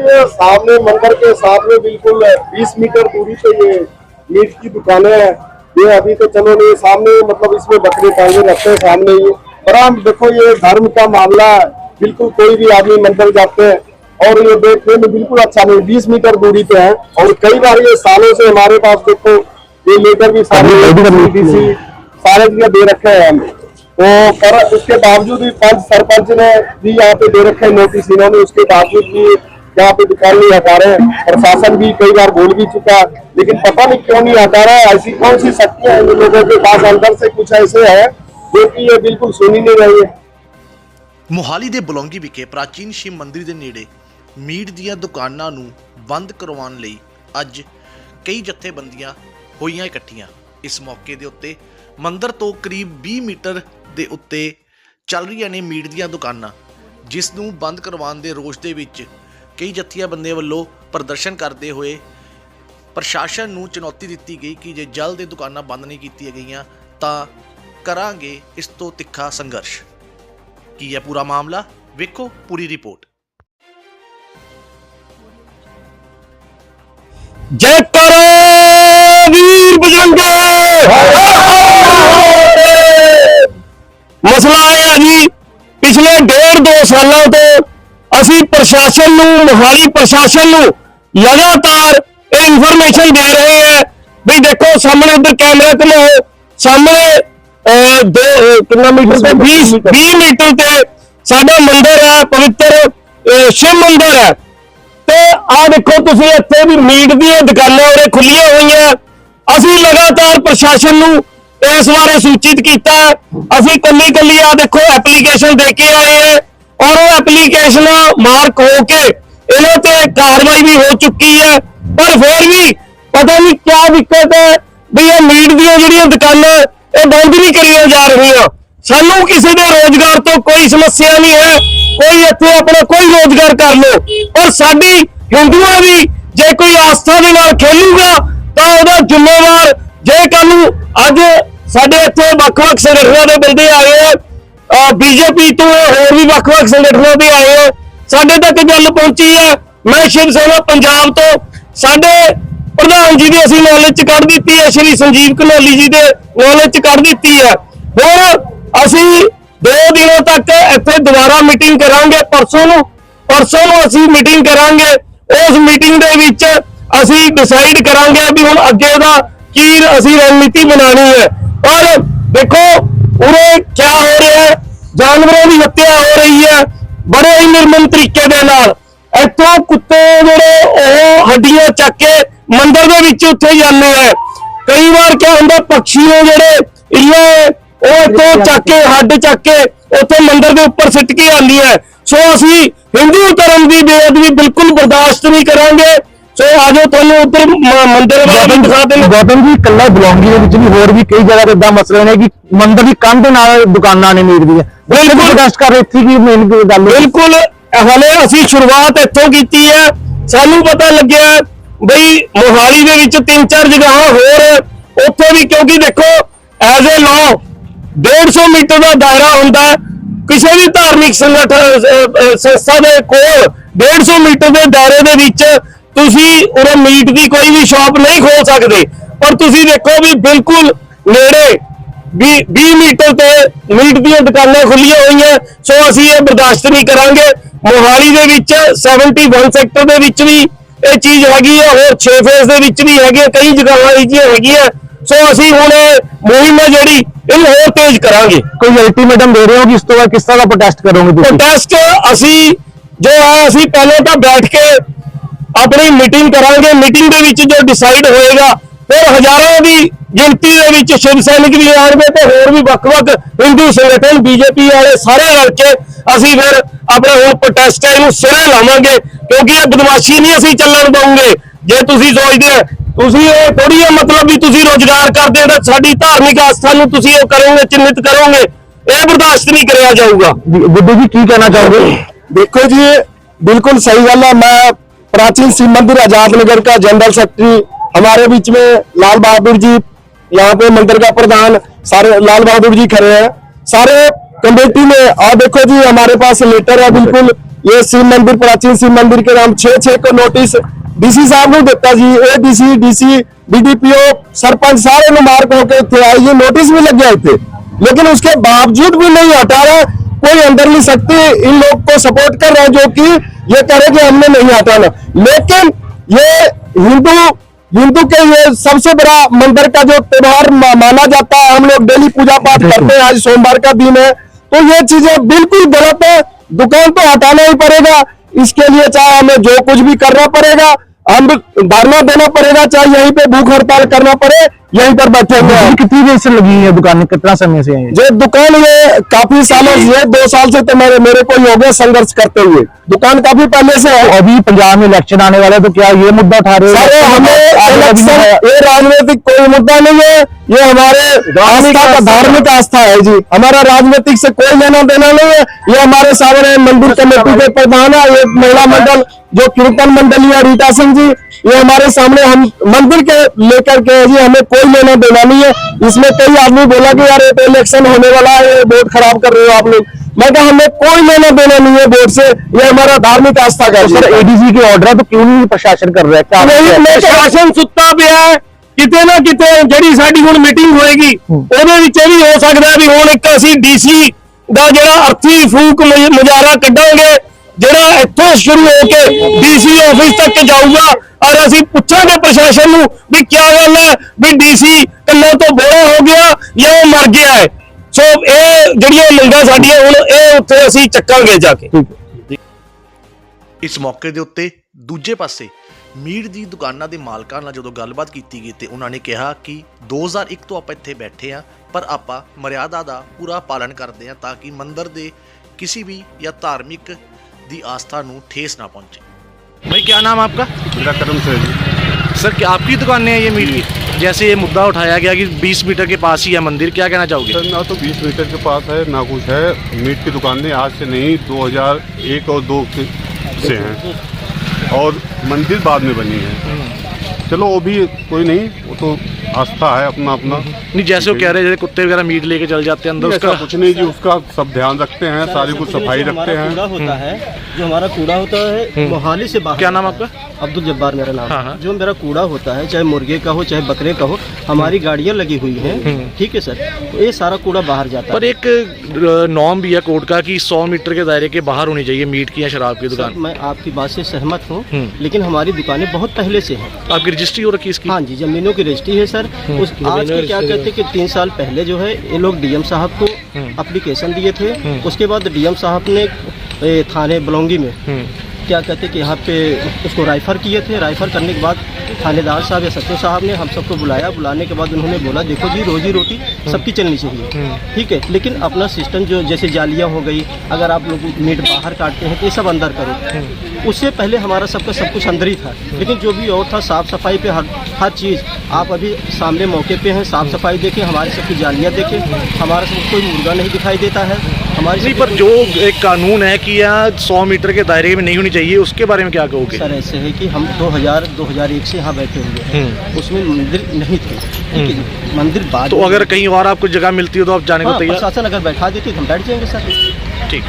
देखिए सामने मंदिर के साथ में बिल्कुल 20 मीटर दूरी पे ये मीट की दुकानें हैं। ये अभी तो चलो नहीं सामने मतलब इसमें बकरे टांगे रखते हैं सामने ही। पर हम देखो ये धर्म का मामला है। बिल्कुल कोई भी आदमी मंदिर जाते हैं और ये देखने में बिल्कुल अच्छा नहीं बीस मीटर दूरी पे है। और कई बार ये सालों से हमारे पास देखो ये लेटर भी सारे सारे चीज़ें दे रखे हैं हमें तो पर उसके बावजूद भी पंच सरपंच ने भी यहाँ पे दे रखे हैं नोटिस इन्होंने उसके बावजूद भी यहाँ पे दुकान नहीं हटा रहे हैं प्रशासन भी कई बार बोल भी चुका है लेकिन पता नहीं क्यों नहीं हटा रहा है ऐसी कौन सी शक्तियां हैं इन लोगों के पास अंदर से कुछ ऐसे है जो कि ये बिल्कुल सुन ही नहीं रही है ਮੁਹਾਲੀ ਦੇ ਬਲੌਂਗੀ ਵਿਖੇ ਪ੍ਰਾਚੀਨ ਸ਼ਿਵ ਮੰਦਿਰ ਦੇ ਨੇੜੇ ਮੀਟ ਦੀਆਂ ਦੁਕਾਨਾਂ ਨੂੰ ਬੰਦ ਕਰਵਾਉਣ ਲਈ ਅੱਜ ਕਈ ਜਥੇਬੰਦੀਆਂ ਹੋਈਆਂ ਇਕੱਠੀਆਂ ਇਸ ਮੌਕੇ ਦੇ ਉੱਤੇ ਮੰਦਿਰ ਤੋਂ ਕਰੀਬ 20 ਮੀਟਰ ਦੇ ਉੱਤੇ ਚੱਲ ਰਹੀਆਂ ਨੇ ਮੀਟ ਦੀਆਂ ਦੁਕਾਨਾਂ ਜਿਸ ਨੂੰ ਬੰਦ ਕਰਵਾਉਣ ਦੇ ਰੋਸ਼ ਦੇ ਵਿੱਚ ਕਈ ਜਥੇਬੰਦੀਆਂ ਵੱਲੋਂ ਪ੍ਰਦਰਸ਼ਨ ਕਰਦੇ ਹੋਏ ਪ੍ਰਸ਼ਾਸਨ ਨੂੰ ਚੁਣੌਤੀ ਦਿੱਤੀ ਗਈ ਕਿ ਜੇ ਜਲਦ ਇਹ ਦੁਕਾਨਾਂ ਬੰਦ ਨਹੀਂ ਕੀਤੀਆਂ ਗਈਆਂ, ਤਾਂ ਕਰਾਂਗੇ ਇਸ ਤੋਂ ਤਿੱਖਾ ਸੰਘਰਸ਼। ਕੀ ਹੈ ਪੂਰਾ ਮਾਮਲਾ? ਵੇਖੋ ਪੂਰੀ ਰਿਪੋਰਟ। ਜੈ ਕਰੋ ਵੀਰ ਬਜਰੰਗੇ! ਮਸਲਾ ਇਹ ਆ ਜੀ, ਪਿਛਲੇ ਡੇਢ ਦੋ ਸਾਲਾਂ ਤੋਂ ਅਸੀਂ ਪ੍ਰਸ਼ਾਸਨ ਨੂੰ ਮੋਹਾਲੀ ਪ੍ਰਸ਼ਾਸਨ ਨੂੰ ਲਗਾਤਾਰ ਇਹ ਇਨਫੋਰਮੇਸ਼ਨ ਦੇ ਰਹੇ ਹਾਂ ਵੀ ਦੇਖੋ ਸਾਹਮਣੇ ਉਧਰ ਕੈਮਰਾ ਘੁਮਾਓ ਸਾਹਮਣੇ ਅਹ, ਦੋ ਅਹ, ਕਿੰਨਾ ਮੀਟਰ ਤੇ? 20 20 ਮੀਟਰ। ਤੇ ਸਾਡਾ ਮੰਦਿਰ ਹੈ ਪਵਿੱਤਰ ਸ਼ਿਵ ਮੰਦਿਰ ਹੈ। ਤੇ ਆ ਦੇਖੋ ਤੁਸੀਂ ਇੱਥੇ ਵੀ ਮੀਟ ਦੀਆਂ ਦੁਕਾਨਾਂ ਉਰੇ ਖੁੱਲੀਆਂ ਹੋਈਆਂ। ਅਸੀਂ ਲਗਾਤਾਰ ਪ੍ਰਸ਼ਾਸਨ ਨੂੰ ਇਸ ਬਾਰੇ ਸੂਚਿਤ ਕੀਤਾ। ਅਸੀਂ ਕੱਲੀ ਕੱਲੀ ਆ ਦੇਖੋ ਐਪਲੀਕੇਸ਼ਨ ਦੇ ਕੇ ਆਏ ਹੈ। ਔਰ ਉਹ ਐਪਲੀਕੇਸ਼ਨ ਮਾਰਕ ਹੋ ਕੇ ਇਹਨਾਂ ਤੇ ਕਾਰਵਾਈ ਵੀ ਹੋ ਚੁੱਕੀ ਹੈ। ਪਰ ਫਿਰ ਵੀ ਪਤਾ ਨਹੀਂ ਕੀ ਦਿੱਕਤ ਹੈ ਵੀ ਇਹ ਮੀਟ ਦੀਆਂ ਜਿਹੜੀਆਂ ਦੁਕਾਨਾਂ, ਇਹ ਬੰਦ ਨਹੀਂ ਕਰੀਆਂ ਜਾ ਰਹੀਆਂ। ਸਾਨੂੰ ਕਿਸੇ ਦੇ ਰੋਜ਼ਗਾਰ ਤੋਂ ਕੋਈ ਸਮੱਸਿਆ ਨਹੀਂ ਹੈ। ਕੋਈ ਇੱਥੇ ਆਪਣਾ ਕੋਈ ਰੋਜ਼ਗਾਰ ਕਰ ਲੋ ਔਰ ਸਾਡੀ ਹਿੰਦੂਆਂ ਦੀ ਜੇ ਕੋਈ ਆਸਥਾ ਦੇ ਨਾਲ ਖੇਲੂਗਾ, ਤਾਂ ਉਹਦਾ ਜ਼ਿੰਮੇਵਾਰ ਜੇ ਕੱਲ ਨੂੰ ਅੱਜ ਸਾਡੇ ਇੱਥੇ ਵੱਖ-ਵੱਖ ਸੰਗਠਨਾਂ ਦੇ ਬੰਦੇ ਆਏ ਆ ਬੀਜੇਪੀ ਤੋਂ ਹੋਰ ਵੀ ਵੱਖ-ਵੱਖ ਸੰਗਠਨਾਂ ਦੇ ਆਏ ਆ ਸਾਡੇ ਤੱਕ ਗੱਲ ਪਹੁੰਚੀ ਹੈ ਮੈਂ ਸ਼ਿਵ ਸੈਨਾ ਪੰਜਾਬ ਤੋਂ। ਸਾਡੇ ਪ੍ਰਧਾਨ ਜੀ ਦੀ ਅਸੀਂ ਨੌਲੇਜ ਚ ਕੱਢ ਦਿੱਤੀ ਹੈ ਸ਼੍ਰੀ ਸੰਜੀਵ ਕਨੋਲੀ ਜੀ ਦੇ ਨੌਲੇਜ ਚ ਕੱਢ ਦਿੱਤੀ ਹੈ ਹੁਣ ਅਸੀਂ ਦੋ ਦਿਨਾਂ ਤੱਕ ਇੱਥੇ ਦੁਬਾਰਾ ਮੀਟਿੰਗ ਕਰਾਂਗੇ, ਪਰਸੋਂ ਨੂੰ। ਪਰਸੋਂ ਨੂੰ ਅਸੀਂ ਮੀਟਿੰਗ ਕਰਾਂਗੇ। ਉਸ ਮੀਟਿੰਗ ਦੇ ਵਿੱਚ ਅਸੀਂ ਡਿਸਾਈਡ ਕਰਾਂਗੇ ਵੀ ਹੁਣ ਅੱਗੇ ਦਾ ਕੀ ਅਸੀਂ ਰਣਨੀਤੀ ਬਣਾਉਣੀ ਹੈ। ਔਰ ਦੇਖੋ ਉਰੇ ਕੀ ਹੋ ਰਿਹਾ ਹੈ? ਜਾਨਵਰਾਂ ਦੀ ਹੱਤਿਆ ਹੋ ਰਹੀ ਹੈ। ਬੜੇ ਹੀ ਨਿਰਮਮ ਤਰੀਕੇ ਦੇ ਨਾਲ। ਇੱਥੋਂ ਕੁੱਤੇ ਜਿਹੜੇ ਉਹ ਹੱਡੀਆਂ ਚੱਕ ਕੇ ਮੰਦਰ ਦੇ ਵਿੱਚ ਉੱਥੇ ਜਾਂਦੇ ਆ। ਕਈ ਵਾਰ ਕੀ ਹੁੰਦਾ ਪੰਛੀ ਜਿਹੜੇ ਇੱਲੇ ਉਹ ਇੱਥੋਂ ਚੱਕ ਕੇ, ਹੱਡ ਚੱਕ ਕੇ ਉੱਥੇ ਮੰਦਰ ਦੇ ਉੱਪਰ ਸਿੱਟ ਕੇ ਆਉਂਦੀ ਹੈ ਸੋ ਅਸੀਂ ਹਿੰਦੂ ਧਰਮ ਦੀ ਬੇਅਦਬੀ ਬਿਲਕੁਲ ਬਰਦਾਸ਼ਤ ਨਹੀਂ ਕਰਾਂਗੇ। ਸੋ ਆਜੋ ਤੁਹਾਨੂੰ ਉੱਧਰ ਮ- ਮੰਦਿਰ ਬਾਰੇ ਦਿਖਾ ਦੇਣ। ਗੌਤਮ ਜੀ ਕੱਲਾ ਬਲੌਂਗੀ ਦੇ ਵਿੱਚ ਵੀ ਹੋਰ ਵੀ ਕਈ ਜਗ੍ਹਾ ਤੇ ਇਦਾਂ ਮਸਲੇ ਨੇ ਕਿ ਮੰਦਰ ਦੀ ਕੰਧ ਨਾਲ ਦੁਕਾਨਾਂ ਨੇ ਮੀਟ ਦੀਆਂ ਬਿਲਕੁਲ। ਪ੍ਰੋਟੈਸਟ ਕਰ ਰਹੇ ਇੱਥੇ ਕੀ ਮੇਨ ਗੱਲ ਬਿਲਕੁਲ। ਹਲੇ ਅਸੀਂ ਸ਼ੁਰੂਆਤ ਇੱਥੋਂ ਕੀਤੀ ਹੈ। ਸਾਨੂੰ ਪਤਾ ਲੱਗਿਆ ਬਈ ਮੋਹਾਲੀ ਦੇ ਵਿੱਚ ਤਿੰਨ ਚਾਰ ਜਗ੍ਹਾਵਾਂ ਹੋਰ ਉੱਥੇ ਵੀ ਕਿਉਂਕਿ ਦੇਖੋ ਐਜ਼ ਅ ਲਾਅ 150 ਮੀਟਰ ਦਾ ਦਾਇਰਾ ਹੁੰਦਾ। ਹੈ। ਕਿਸੇ ਵੀ ਧਾਰਮਿਕ ਸੰਗਠਨ ਅਹ, ਅਹ, ਸੰਸਥਾ ਦੇ ਕੋਲ 150 ਮੀਟਰ ਦੇ ਦਾਇਰੇ ਦੇ ਵਿੱਚ ਤੁਸੀਂ ਉਰੇ ਮੀਟ ਦੀ ਕੋਈ ਵੀ ਸ਼ਾਪ ਨਹੀਂ ਖੋਲ ਸਕਦੇ। ਪਰ ਤੁਸੀਂ ਦੇਖੋ ਵੀ ਬਿਲਕੁਲ ਨੇੜੇ 20 20 ਮੀਟਰ ਤੇ ਮੀਟ ਦੀਆਂ ਦੁਕਾਨਾਂ ਖੁੱਲੀਆਂ ਹੋਈਆਂ। ਸੋ ਅਸੀਂ ਇਹ ਬਰਦਾਸ਼ਤ ਨਹੀਂ ਕਰਾਂਗੇ। ਮੋਹਾਲੀ ਦੇ ਵਿੱਚ 71 ਸੈਕਟਰ ਦੇ ਵਿੱਚ ਵੀ ਇਹ ਚੀਜ਼ ਹੈਗੀ ਹੈ ਹੋਰ 6 ਫੇਸ ਦੇ ਵਿੱਚ ਵੀ ਹੈਗੀ ਕਈ ਜਗ੍ਹਾਵਾਂ ਇਹਦੀਆਂ ਹੈਗੀਆਂ। ਸੋ ਅਸੀਂ ਹੁਣ ਮੁਹਿੰਮ ਜਿਹੜੀ ਇਹਨੂੰ ਹੋਰ ਤੇਜ਼ ਕਰਾਂਗੇ। ਕੋਈ ਅਲਟੀਮੇਟਮ ਦੇ ਰਹੇ ਹੋ ਕਿ ਇਸ ਤੋਂ ਬਾਅਦ ਕਿਸ ਤਰ੍ਹਾਂ ਦਾ ਪ੍ਰੋਟੈਸਟ ਕਰੋਗੇ ਤੁਸੀਂ? ਪ੍ਰੋਟੈਸਟ ਅਸੀਂ ਜੋ ਹੈ ਅਸੀਂ ਪਹਿਲਾਂ ਤਾਂ ਬੈਠ ਕੇ ਆਪਣੀ ਮੀਟਿੰਗ ਕਰਾਂਗੇ। ਮੀਟਿੰਗ ਦੇ ਵਿੱਚ ਜੋ ਡਿਸਾਈਡ ਹੋਏਗਾ ਫਿਰ ਹਜ਼ਾਰਾਂ ਦੀ ਗਿਣਤੀ ਦੇ ਵਿੱਚ ਸ਼ਿਵ ਸੈਨਿਕ ਵੀ ਆਉਣਗੇ ਤੇ ਹੋਰ ਵੀ ਵੱਖ-ਵੱਖ ਹਿੰਦੂ ਸੰਗਠਨ ਬੀਜੇਪੀ ਵਾਲੇ ਸਾਰੇ ਰਲ ਕੇ ਅਸੀਂ ਫਿਰ ਆਪਣੇ ਹੁਣ ਪ੍ਰੋਟੈਸਟ ਨੂੰ ਸਿਰੇ ਲਾਵਾਂਗੇ ਕਿਉਂਕਿ ਇਹ ਬਦਮਾਸ਼ੀ ਨਹੀਂ ਅਸੀਂ ਚੱਲਣ ਦਵਾਂਗੇ। ਜੇ ਤੁਸੀਂ ਸੋਚਦੇ ਹੋ ਤੁਸੀਂ ਇਹ ਥੋੜੀ ਹੈ ਮਤਲਬ ਵੀ ਤੁਸੀਂ ਰੋਜ਼ਗਾਰ ਕਰਦੇ ਹੋ ਤਾਂ ਸਾਡੀ ਧਾਰਮਿਕ ਆਸਥਾ ਨੂੰ ਤੁਸੀਂ ਇਹ ਕਰੋਗੇ ਚਿੰਨਿਤ ਕਰੋਗੇ। ਇਹ ਬਰਦਾਸ਼ਤ ਨਹੀਂ ਕਰਿਆ ਜਾਊਗਾ। ਗੁੱਡੂ ਜੀ ਕੀ ਕਹਿਣਾ ਚਾਹੋਗੇ? ਦੇਖੋ ਜੀ ਬਿਲਕੁਲ ਸਹੀ ਗੱਲ ਹੈ ਮੈਂ प्राचीन शिव मंदिर आज़ाद नगर का जनरल सेक्रेटरी हमारे बीच में लाल बहादुर जी, यहाँ पे मंदिर का प्रधान, सारे लाल बहादुर जी खड़े हैं। सारे कमेटी में, और देखो जी, हमारे पास लेटर है बिल्कुल। ये शिव मंदिर प्राचीन शिव मंदिर के नाम छह छह को नोटिस डीसी साहब ने देता जी A DC DC BDPO sarpanch सारे मार्ग होकर थे ये नोटिस भी लग गए थे। लेकिन उसके बावजूद भी नहीं हटा रहा कोई अंदर नहीं सकती। इन लोग को सपोर्ट कर रहे हैं जो कि ये करे कि हमने नहीं हटाना। लेकिन ये हिंदू हिंदू के ये सबसे बड़ा मंदिर का जो त्योहार माना जाता है हम लोग डेली पूजा पाठ करते हैं आज सोमवार का दिन है। तो ये चीज़ें बिल्कुल गलत है। दुकान तो हटाना ही पड़ेगा। इसके लिए चाहे हमें जो कुछ भी करना पड़ेगा हम धरना देना पड़ेगा चाहे यहीं पे भूख हड़ताल करना पड़े। यहीं पर बैठेंगे हम। ये कितनी देर से लगी है दुकान? कितना समय से है? ये? जो दुकान ये काफ़ी सालों से है दो साल से तो मेरे मेरे को ही हो गया संघर्ष करते हुए। दुकान काफ़ी पहले से है। अभी पंजाब में इलेक्शन आने वाला है तो क्या ये मुद्दा उठा रहे हो? हमें इलेक्शन ये राजनीतिक कोई मुद्दा नहीं है। ये हमारे आस्था का धार्मिक आस्था है जी। हमारा राजनीतिक से कोई लेना देना नहीं है। ये हमारे सामने मंदिर कमेटी के प्रधान है। ये महिला मंडल जो कीर्तन मंडली है रीता सिंह जी ये हमारे सामने हम मंदिर के लेकर के है जी हमें कोई लेना देना नहीं है इसमें कई आदमी बोला कि यार ये तो इलेक्शन होने वाला है ये वोट खराब कर रहे हो आप लोग मैं कहा हमें कोई लेना देना नहीं है वोट से ये हमारा धार्मिक आस्था का तो जी सर है। एडीसी के ऑर्डर है तो क्यों नहीं प्रशासन कर रहा है क्या ਨਹੀਂ ਮੈਂ ਪ੍ਰਸ਼ਾਸਨ ਸੁੱਤਾ ਪਿਆ ਹੈ ਕਿਤੇ ਨਾ ਕਿਤੇ ਜਿਹੜੀ ਸਾਡੀ ਹੁਣ ਮੀਟਿੰਗ ਹੋਏਗੀ ਉਹਦੇ ਵਿੱਚ ਇਹ ਵੀ ਹੋ ਸਕਦਾ ਵੀ ਹੁਣ ਇੱਕ ਅਸੀਂ ਡੀਸੀ ਦਾ ਜਿਹੜਾ ਅਰਥੀ ਫੂਕ ਮੁ- ਮੁਜ਼ਾਹਰਾ ਕੱਢਾਂਗੇ ਜਿਹੜਾ ਇੱਥੋਂ ਸ਼ੁਰੂ ਹੋ ਕੇ ਡੀਸੀ ਆਫਿਸ ਤੱਕ ਜਾਊਗਾ ਔਰ ਅਸੀਂ ਪੁੱਛਾਂਗੇ ਪ੍ਰਸ਼ਾਸਨ ਨੂੰ ਵੀ ਕੀ ਗੱਲ ਹੈ ਵੀ ਡੀਸੀ ਕੱਲਾ ਤੋਂ ਬੋਲਾ ਹੋ ਗਿਆ ਜਾਂ ਉਹ ਮਰ ਗਿਆ ਹੈ। ਸੋ ਇਹ ਜਿਹੜੀਆਂ ਮੰਗਾਂ ਸਾਡੀਆਂ ਹੁਣ ਇਹ ਉੱਥੇ ਅਸੀਂ ਚੱਕਾਂਗੇ ਜਾ ਕੇ। ਇਸ ਮੌਕੇ ਦੇ ਉੱਤੇ ਦੂਜੇ ਪਾਸੇ ਮੀਟ ਦੀ ਦੁਕਾਨਾਂ ਦੇ ਮਾਲਕਾਂ ਨਾਲ ਜਦੋਂ ਗੱਲਬਾਤ ਕੀਤੀ ਗਈ ਤੇ ਉਹਨਾਂ ਨੇ ਕਿਹਾ ਕਿ 2001 ਤੋਂ ਆਪਾਂ ਇੱਥੇ ਬੈਠੇ ਆ ਪਰ ਆਪਾਂ ਮਰਿਆਦਾ ਦਾ ਪੂਰਾ ਪਾਲਣ ਕਰਦੇ ਆ ਤਾਂ ਕਿ ਮੰਦਰ ਦੇ ਕਿਸੇ ਵੀ ਜਾਂ ਧਾਰਮਿਕ ਦੀ ਆਸਥਾ ਨੂੰ ਠੇਸ ਨਾ ਪਹੁੰਚੇ भाई क्या नाम आपका मेरा कदम से है जी सर क्या आपकी दुकानें हैं ये मीट की जैसे ये मुद्दा उठाया गया कि 20 मीटर के पास ही है मंदिर क्या कहना चाहोगे सर ना तो 20 मीटर के पास है ना कुछ है मीट की दुकानें आज से नहीं 2001 और दो के से हैं और मंदिर बाद में बनी है चलो वो भी कोई नहीं वो तो आस्था है अपना अपना। नहीं जैसे वो कह रहे हैं जैसे कुत्ते वगैरह मीट लेके चल जाते हैं अंदर उसका। कुछ नहीं जी उसका सब ध्यान रखते हैं सारी कुछ सफ़ाई रखते हमारा कूड़ा हैं। होता है जो हमारा कूड़ा होता है मोहाली से बाहर क्या नाम आपका? अब्दुल जब्बार मेरा नाम। है हाँ। जो मेरा कूड़ा होता है चाहे मुर्गे का हो चाहे बकरे का हो हमारी गाड़ियाँ लगी हुई हैं। ठीक है सर। तो ये सारा कूड़ा बाहर जाता पर है। एक नॉर्म भी है कोर्ट का कि 100 मीटर के दायरे के बाहर होनी चाहिए मीट की या शराब की दुकान। मैं आपकी बात से सहमत हूँ हम्म। लेकिन हमारी दुकानें बहुत पहले से हैं। आपकी रजिस्ट्री हो रखी इसकी? हाँ जी जमीनों की रजिस्ट्री है सर। हम्म। उस आज के क्या कहते हैं कि तीन साल पहले जो है ये लोग डीएम साहब को अप्लीकेशन दिए थे। उसके बाद डीएम साहब ने थाने बलौंगी में हम्म, क्या कहते हैं कि यहाँ पे उसको राइफर किए थे। राइफर करने के बाद थानेदार साहब या सचिव साहब ने हम सबको बुलाया। बुलाने के बाद उन्होंने बोला देखो जी रोजी रोटी सबकी चलनी चाहिए। ठीक है लेकिन अपना सिस्टम जो जैसे जालियाँ हो गई अगर आप लोग मीट बाहर काटते हैं तो ये सब अंदर करो। उससे पहले हमारा सबका सब कुछ अंदर ही था। लेकिन जो भी और था साफ़ सफ़ाई पे हर हर चीज़। आप अभी सामने मौके पे हैं साफ़ सफ़ाई देखें हमारे सबकी जालियाँ देखें। हमारा सब कोई मुर्गा नहीं दिखाई देता है। हमारी नहीं पर जो एक कानून है कि यहाँ सौ मीटर के दायरे में नहीं होनी चाहिए उसके बारे में क्या कहोगे? सर ऐसे है कि हम 2000 2001 से यहाँ बैठे हुए हैं। उसमें मंदिर नहीं थे। है जी मंदिर बाद तो अगर कहीं और आपको जगह मिलती हो तो आप जाने को हाँ, तैयार अगर बैठा देती तो हम बैठ जाएँगे सर। ठीक।